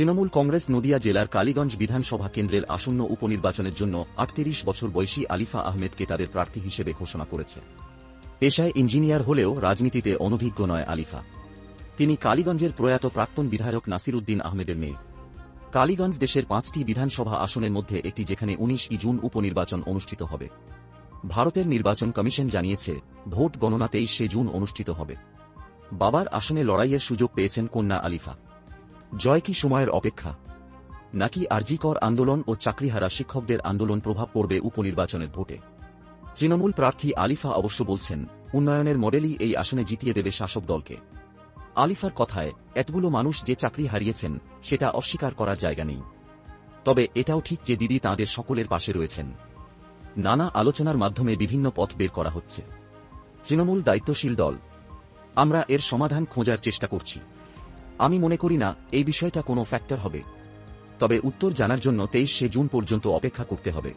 তৃণমূল কংগ্রেস নদিয়া জেলার কালীগঞ্জ বিধানসভা কেন্দ্রের আসন্ন উপনির্বাচনের জন্য আটত্রিশ বছর বয়সী আলিফা আহমেদকে তাদের প্রার্থী হিসেবে ঘোষণা করেছে। পেশায় ইঞ্জিনিয়ার হলেও রাজনীতিতে অনভিজ্ঞ নয় আলিফা। তিনি কালীগঞ্জের প্রয়াত প্রাক্তন বিধায়ক নাসির উদ্দিন আহমেদের মেয়ে। কালীগঞ্জ দেশের পাঁচটি বিধানসভা আসনের মধ্যে একটি যেখানে উনিশ জুন উপনির্বাচন অনুষ্ঠিত হবে। ভারতের নির্বাচন কমিশন জানিয়েছে, ভোট গণনা তেইশে জুন অনুষ্ঠিত হবে। বাবার আসনে লড়াইয়ের সুযোগ পেয়েছেন কন্যা আলিফা। জয় কি সময়ের অপেক্ষা? নাকি আরজিকর আন্দোলন ও চাকরিহারা শিক্ষকদের আন্দোলন প্রভাব পড়বে উপনির্বাচনের ভোটে? তৃণমূল প্রার্থী আলিফা অবশ্য বলছেন, উন্নয়নের মডেলই এই আসনে জিতিয়ে দেবে শাসক দলকে। আলিফার কথায়, এতগুলো মানুষ যে চাকরি হারিয়েছেন, সেটা অস্বীকার করার জায়গা নেই। তবে এটাও ঠিক যে দিদি তাঁদের সকলের পাশে রয়েছেন। নানা আলোচনার মাধ্যমে বিভিন্ন পথ বের করা হচ্ছে। তৃণমূল দায়িত্বশীল দল, আমরা এর সমাধান খোঁজার চেষ্টা করছি। আমি মনে করি না, এই বিষয়টা কোনো ফ্যাক্টর হবে। তবে উত্তর জানার জন্য তেইশে জুন পর্যন্ত অপেক্ষা করতে হবে।